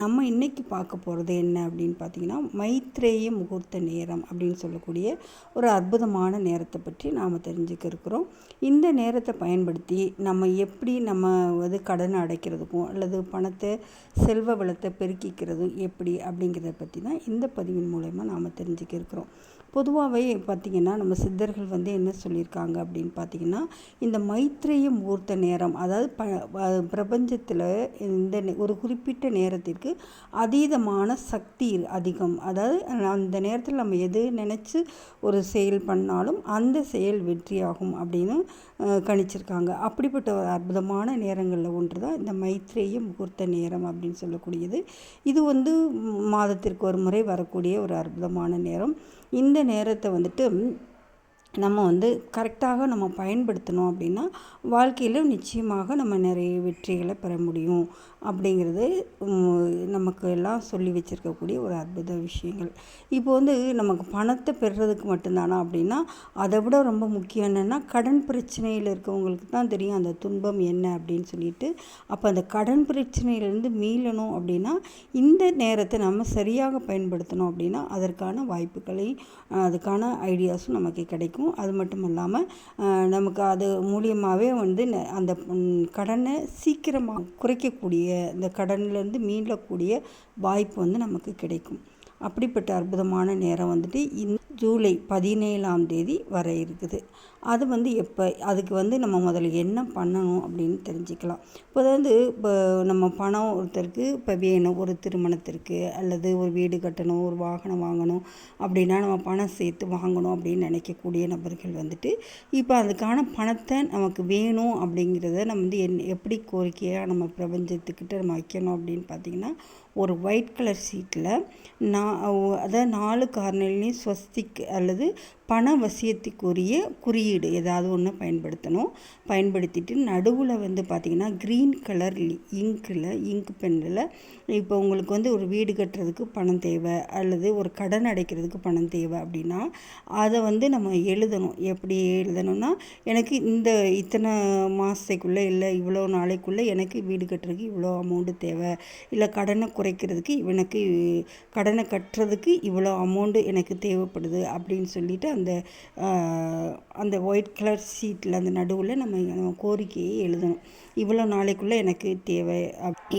நம்ம இன்றைக்கி பார்க்க போகிறது என்ன அப்படின்னு பார்த்தீங்கன்னா மைத்ரேய முகூர்த்த நேரம் அப்படின்னு சொல்லக்கூடிய ஒரு அற்புதமான நேரத்தை பற்றி நாம் தெரிஞ்சுக்க இருக்கிறோம். இந்த நேரத்தை பயன்படுத்தி நம்ம எப்படி நம்ம வந்து கடனை அடைக்கிறதுக்கும் அல்லது பணத்தை செல்வ வளத்தை பெருக்கிக்கிறதும் எப்படி அப்படிங்கிறத பற்றி தான் இந்த பதிவின் மூலயமா நாம் தெரிஞ்சுக்க இருக்கிறோம். பொதுவாகவே பார்த்திங்கன்னா நம்ம சித்தர்கள் வந்து என்ன சொல்லியிருக்காங்க அப்படின்னு பார்த்திங்கன்னா இந்த மைத்ரேய முகூர்த்த நேரம் அதாவது ப பிரபஞ்சத்தில் இந்த ஒரு குறிப்பிட்ட நேரத்திற்கு அதீதமான சக்தி அதிகம். அதாவது அந்த நேரத்தில் நம்ம எது நினச்சி ஒரு செயல் பண்ணாலும் அந்த செயல் வெற்றியாகும் அப்படின்னு கணிச்சிருக்காங்க. அப்படிப்பட்ட ஒரு அற்புதமான நேரங்களில் ஒன்று தான் இந்த மைத்ரேய முகூர்த்த நேரம் அப்படின்னு சொல்லக்கூடியது. இது வந்து மாதத்திற்கு ஒரு முறை வரக்கூடிய ஒரு அற்புதமான நேரம். இந்த நேரத்தை வந்துட்டு நம்ம வந்து கரெக்டாக நம்ம பயன்படுத்தினோம் அப்படின்னா வாழ்க்கையில் நிச்சயமாக நம்ம நிறைய வெற்றிகளை பெற முடியும். அப்படிங்கிறது நமக்கு எல்லாம் சொல்லி வச்சுருக்கக்கூடிய ஒரு அற்புத விஷயங்கள். இப்போ வந்து நமக்கு பணத்தை பெறுறதுக்கு மட்டும்தானா அப்படின்னா அதை விட ரொம்ப முக்கியம் என்னென்னா கடன் பிரச்சனையில் இருக்கவங்களுக்கு தான் தெரியும் அந்த துன்பம் என்ன அப்படின்னு சொல்லிட்டு. அப்போ அந்த கடன் பிரச்சனையிலேருந்து மீளணும் அப்படின்னா இந்த நேரத்தை நம்ம சரியாக பயன்படுத்தணும் அப்படின்னா அதற்கான வாய்ப்புகளை அதுக்கான ஐடியாஸும் நமக்கு கிடைக்கும். இருக்கும் அது மட்டும் இல்லாமல் நமக்கு அது மூலியமாகவே வந்து அந்த கடனை சீக்கிரமாக குறைக்கக்கூடிய இந்த கடன்லேருந்து மீளக்கூடிய வாய்ப்பு வந்து நமக்கு கிடைக்கும். அப்படிப்பட்ட அற்புதமான நேரம் வந்துட்டு இந் ஜூலை பதினேழாம் தேதி வர இருக்குது. அது வந்து எப்போ அதுக்கு வந்து நம்ம முதல்ல என்ன பண்ணணும் அப்படின்னு தெரிஞ்சுக்கலாம். இப்போ வந்து இப்போ நம்ம பணம் ஒருத்தருக்கு இப்போ வேணும் ஒரு திருமணத்திற்கு அல்லது ஒரு வீடு கட்டணும் ஒரு வாகனம் வாங்கணும் அப்படின்னா நம்ம பணம் சேர்த்து வாங்கணும் அப்படின்னு நினைக்கக்கூடிய நபர்கள் வந்துட்டு இப்போ அதுக்கான பணத்தை நமக்கு வேணும் அப்படிங்கிறத நம்ம வந்து என் எப்படி கோரிக்கையாக நம்ம பிரபஞ்சத்துக்கிட்ட நம்ம வைக்கணும் அப்படின்னு பார்த்திங்கன்னா ஒரு ஒயிட் கலர் ஷீட்டில் நான் அதாவது நாலு கார்னர்லேயும் ஸ்வஸ்திக் அல்லது பண வசியத்துக்குரிய குறியீடு ஏதாவது ஒன்று பயன்படுத்தணும். பயன்படுத்திட்டு நடுவில் வந்து பார்த்திங்கன்னா க்ரீன் கலர் இங்கில் இங்க் பென்னில் இப்போ உங்களுக்கு வந்து ஒரு வீடு கட்டுறதுக்கு பணம் தேவை அல்லது ஒரு கடன் அடைக்கிறதுக்கு பணம் தேவை அப்படின்னா அதை வந்து நம்ம எழுதணும். எப்படி எழுதணும்னா எனக்கு இந்த இத்தனை மாதத்துக்குள்ளே இல்லை இவ்வளோ நாளைக்குள்ளே எனக்கு வீடு கட்டுறதுக்கு இவ்வளோ அமௌண்ட்டு தேவை. இல்லை கடனை குறைக்கிறதுக்கு இவனுக்கு கடனை கட்டுறதுக்கு இவ்வளோ அமௌண்ட்டு எனக்கு தேவைப்படுது அப்படின்னு சொல்லிட்டு அந்த அந்த ஒயிட் கலர் சீட்டில் அந்த நடுவில் நம்ம கோரிக்கையை எழுதணும். இவ்வளோ நாளைக்குள்ளே எனக்கு தேவை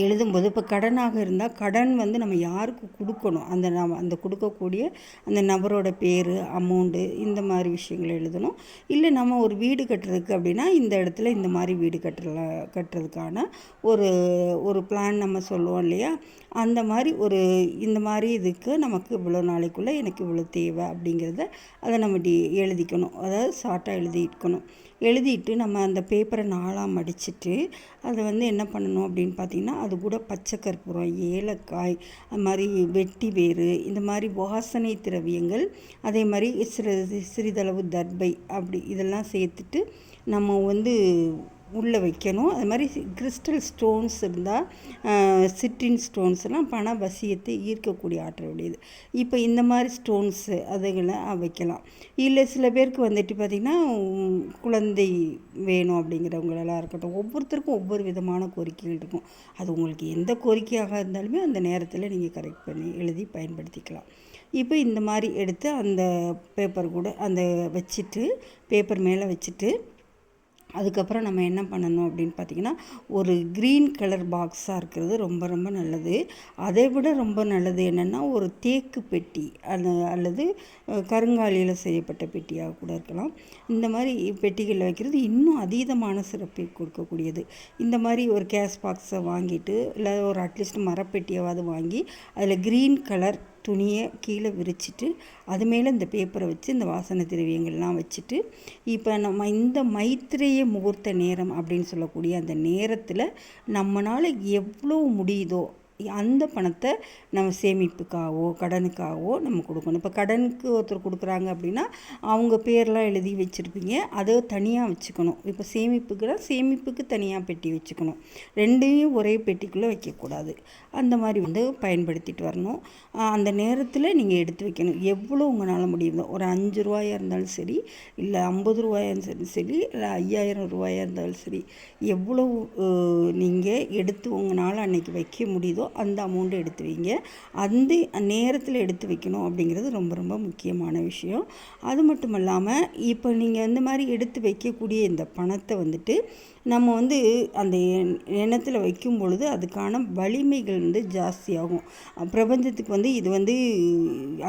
எழுதும்போது இப்போ கடனாக இருந்தால் கடன் வந்து நம்ம யாருக்கு கொடுக்கணும்? அந்த நம்ம அந்த கொடுக்கக்கூடிய அந்த நபரோட பேர் அமௌண்ட்டு இந்த மாதிரி விஷயங்களை எழுதணும். இல்லை நம்ம ஒரு வீடு கட்டுறதுக்கு அப்படின்னா இந்த இடத்துல இந்த மாதிரி வீடு கட்டுற கட்டுறதுக்கான ஒரு ஒரு பிளான் நம்ம சொல்லுவோம் இல்லையா? அந்த மாதிரி ஒரு இந்த மாதிரி இதுக்கு நமக்கு இவ்வளோ நாளைக்குள்ளே எனக்கு இவ்வளோ தேவை அப்படிங்கிறத அதை நம்ம டி எழுதிக்கணும். அதாவது ஷார்ட்டாக எழுதிக்கணும். எழுதிட்டு நம்ம அந்த பேப்பரை நாளாக மடிச்சுட்டு அதை வந்து என்ன பண்ணணும் அப்படின்னு பார்த்திங்கன்னா அது கூட பச்சை கற்பூரம் ஏலக்காய் அது மாதிரி வெட்டி வேறு இந்த மாதிரி வாசனை திரவியங்கள் அதே மாதிரி சிறு சிறிதளவு தர்பை அப்படி இதெல்லாம் சேர்த்துட்டு நம்ம வந்து உள்ளே வைக்கணும். அது மாதிரி கிறிஸ்டல் ஸ்டோன்ஸ் இருந்தால் சிட்ரின் ஸ்டோன்ஸ்லாம் பண வசியத்தை ஈர்க்கக்கூடிய ஆற்றல் உடையது. இப்போ இந்த மாதிரி ஸ்டோன்ஸு அதுகளை வைக்கலாம். இல்லை சில பேருக்கு வந்துட்டு பார்த்திங்கன்னா குழந்தை வேணும் அப்படிங்கிறவங்களெல்லாம் இருக்கட்டும் ஒவ்வொருத்தருக்கும் ஒவ்வொரு விதமான கோரிக்கைகள் இருக்கும். அது உங்களுக்கு எந்த கோரிக்கையாக இருந்தாலுமே அந்த நேரத்தில் நீங்கள் கரெக்ட் பண்ணி எழுதி பயன்படுத்திக்கலாம். இப்போ இந்த மாதிரி எடுத்து அந்த பேப்பர் கூட அந்த வச்சுட்டு பேப்பர் மேலே வச்சுட்டு அதுக்கப்புறம் நம்ம என்ன பண்ணணும் அப்படின்னு பார்த்திங்கன்னா ஒரு க்ரீன் கலர் பாக்ஸாக இருக்கிறது ரொம்ப ரொம்ப நல்லது. அதை விட ரொம்ப நல்லது என்னென்னா ஒரு தேக்கு பெட்டி அது அல்லது கருங்காலியில் செய்யப்பட்ட பெட்டியாக கூட இருக்கலாம். இந்த மாதிரி பெட்டிகளில் வைக்கிறது இன்னும் அதீதமான சிறப்பை கொடுக்கக்கூடியது. இந்த மாதிரி ஒரு கேஸ் பாக்ஸை வாங்கிட்டு இல்லை ஒரு அட்லீஸ்ட் மரப்பெட்டியாவது வாங்கி அதில் க்ரீன் கலர் துணியை கீழே விரிச்சிட்டு அது மேலே இந்த பேப்பரை வச்சு இந்த வாசனை திரவியங்கள்லாம் வச்சுட்டு இப்போ நம்ம இந்த மைத்திரைய முகூர்த்த நேரம் அப்படின்னு சொல்லக்கூடிய அந்த நேரத்தில் நம்மளால் எவ்வளோ முடியுதோ அந்த பணத்தை நம்ம சேமிப்புக்காகவோ கடனுக்காகவோ நம்ம கொடுக்கணும். இப்போ கடனுக்கு ஒருத்தர் கொடுக்குறாங்க அப்படின்னா அவங்க பேர்லாம் எழுதி வச்சுருப்பீங்க. அதை தனியாக வச்சுக்கணும். இப்போ சேமிப்புக்குனா சேமிப்புக்கு தனியாக பெட்டி வச்சுக்கணும். ரெண்டையும் ஒரே பெட்டிக்குள்ளே வைக்கக்கூடாது. அந்த மாதிரி வந்து பயன்படுத்திட்டு வரணும். அந்த நேரத்தில் நீங்கள் எடுத்து வைக்கணும். எவ்வளோ உங்களால் முடியுதோ. ஒரு அஞ்சு ரூபாயாக இருந்தாலும் சரி இல்லை ஐம்பது ரூபாயாக இருந்தாலும் சரி இல்லை ஐயாயிரம் ரூபாயாக இருந்தாலும் சரி எவ்வளோ நீங்கள் எடுத்து உங்களால் அன்றைக்கி வைக்க முடியுதோ அந்த அமௌண்ட்டை எடுத்து வைங்க. அந்த நேரத்தில் எடுத்து வைக்கணும் அப்படிங்கிறது ரொம்ப ரொம்ப முக்கியமான விஷயம். அது மட்டும் இல்லாமல் இப்போ நீங்கள் இந்த மாதிரி எடுத்து வைக்கக்கூடிய இந்த பணத்தை வந்துட்டு நம்ம வந்து அந்த எண்ணத்தில் வைக்கும் பொழுது அதுக்கான வலிமைகள் வந்து ஜாஸ்தியாகும். பிரபஞ்சத்துக்கு வந்து இது வந்து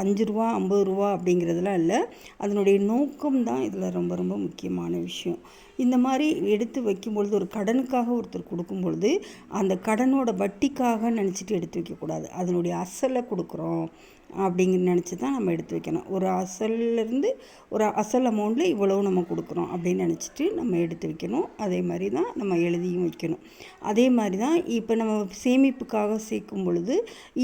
அஞ்சு ரூபா ஐம்பது ரூபா அப்படிங்கிறதுலாம் இல்லை. அதனுடைய நோக்கம் தான் இதில் ரொம்ப ரொம்ப முக்கியமான விஷயம். இந்த மாதிரி எடுத்து வைக்கும் பொழுது ஒரு கடனுக்காக ஒருத்தர் கொடுக்கும் பொழுது அந்த கடனோட வட்டிக்காக நினச்சிட்டு எடுத்து வைக்கக்கூடாது. அதனுடைய அசலை கொடுக்குறோம். அப்படிங்கிற நினச்சி தான் நம்ம எடுத்து வைக்கணும். ஒரு அசல்லேருந்து ஒரு அசல் அமௌண்ட்டில் இவ்வளவு நம்ம கொடுக்குறோம் அப்படின்னு நினச்சிட்டு நம்ம எடுத்து வைக்கணும். அதே மாதிரி தான் நம்ம எழுதியும் வைக்கணும். அதே மாதிரி தான் இப்போ நம்ம சேமிப்புக்காக சேர்க்கும் பொழுது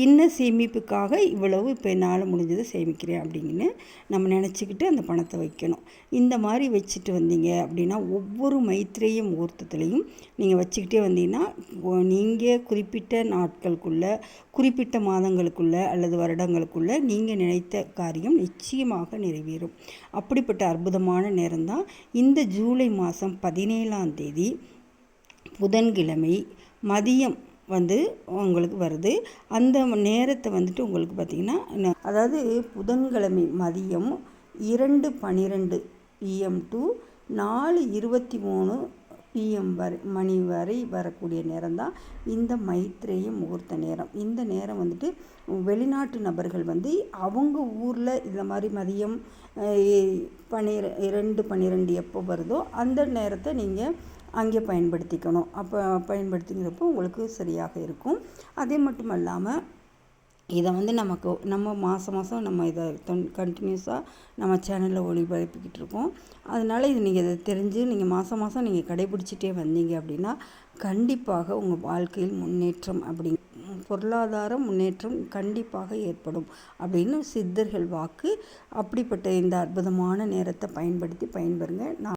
இன்ன சேமிப்புக்காக இவ்வளவு இப்போ என்னால் முடிஞ்சதை சேமிக்கிறேன் அப்படின்னு நம்ம நினச்சிக்கிட்டு அந்த பணத்தை வைக்கணும். இந்த மாதிரி வச்சுட்டு வந்தீங்க அப்படின்னா ஒவ்வொரு மைத்திரைய முகூர்த்தத்துலேயும் நீங்கள் வச்சுக்கிட்டே வந்தீங்கன்னா நீங்கள் குறிப்பிட்ட நாட்களுக்குள்ளே குறிப்பிட்ட மாதங்களுக்குள்ளே அல்லது வருடங்களுக்குள்ளே நீங்கள் நினைத்த காரியம் நிச்சயமாக நிறைவேறும். அப்படிப்பட்ட அற்புதமான நேரம்தான் இந்த ஜூலை மாதம் பதினேழாம் தேதி புதன்கிழமை மதியம் வந்து உங்களுக்கு வருது. அந்த நேரத்தை வந்துட்டு உங்களுக்கு பார்த்திங்கன்னா அதாவது புதன்கிழமை மதியம் இரண்டு பன்னிரெண்டு பிஎம் டு நாலு இருபத்தி மூணு பிஎம் வரை மணி வரை வரக்கூடிய நேரம் தான் இந்த மைத்ரேய முகூர்த்த நேரம். இந்த நேரம் வந்துட்டு வெளிநாட்டு நபர்கள் வந்து அவங்க ஊரில் இந்த மாதிரி மதியம் பன்னிர இரண்டு பன்னிரெண்டு எப்போ வருதோ அந்த நேரத்தை நீங்கள் அங்கே பயன்படுத்திக்கணும். அப்போ பயன்படுத்திக்கிறப்போ உங்களுக்கு சரியாக இருக்கும். அதே மட்டும் இல்லாமல் இதை வந்து நமக்கு நம்ம மாதம் மாதம் நம்ம இதை தொன் கண்டினியூஸாக நம்ம சேனலில் ஒளிபரப்பிக்கிட்டு இருக்கோம். அதனால் இது நீங்கள் இதை தெரிஞ்சு நீங்கள் மாதம் மாதம் நீங்கள் கடைபிடிச்சிட்டே வந்தீங்க அப்படின்னா கண்டிப்பாக உங்கள் வாழ்க்கையில் முன்னேற்றம் அப்படி பொருளாதார முன்னேற்றம் கண்டிப்பாக ஏற்படும் அப்படின்னு சித்தர்கள் வாக்கு. அப்படிப்பட்ட இந்த அற்புதமான நேரத்தை பயன்படுத்தி பயன்பெறுங்க. நான்